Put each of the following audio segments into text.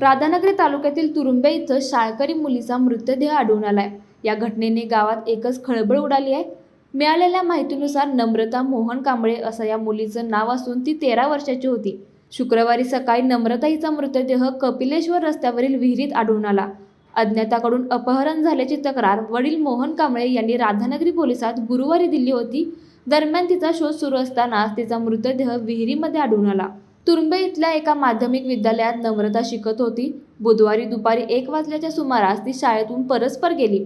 राधानगरी तालुक्यातील तुरुंबे इथं शाळकरी मुलीचा मृतदेह आढळून आलाय. या घटनेने गावात एकच खळबळ उडाली आहे. मिळालेल्या माहितीनुसार नम्रता मोहन कांबळे असं या मुलीचं नाव असून ती तेरा वर्षाची होती. शुक्रवारी सकाळी नम्रता हिचा मृतदेह कपिलेश्वर रस्त्यावरील विहिरीत आढळून आला. अज्ञाताकडून अपहरण झाल्याची तक्रार वडील मोहन कांबळे यांनी राधानगरी पोलिसात गुरुवारी दिली होती. दरम्यान तिचा शोध सुरू असताना तिचा मृतदेह विहिरीमध्ये आढळून आला. तुरुंबे इथल्या एका माध्यमिक विद्यालयात नम्रता शिकत होती. बुधवारी दुपारी एक वाजल्याच्या सुमारास ती शाळेतून परस्पर गेली.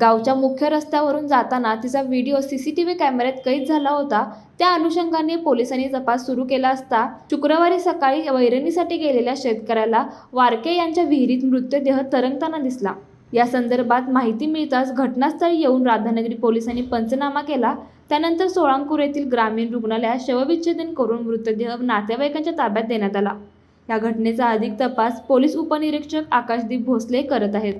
गावच्या मुख्य रस्त्यावरून जाताना तिचा video C C T V कॅमेऱ्यात कैद झाला होता. त्या अनुषंगाने पोलिसांनी तपास सुरू केला असता शुक्रवारी सकाळी वैरणीसाठी गेलेल्या शेतकऱ्याला वारके यांच्या विहिरीत मृतदेह तरंगताना दिसला. या संदर्भात माहिती मिळताच घटनास्थळी येऊन राधानगरी पोलिसांनी पंचनामा केला. त्यानंतर सोळांकूर येथील ग्रामीण रुग्णालयात शवविच्छेदन करून मृतदेह नातेवाईकांच्या ताब्यात देण्यात आला. या घटनेचा अधिक तपास पोलीस उपनिरीक्षक आकाशदीप भोसले करत आहेत.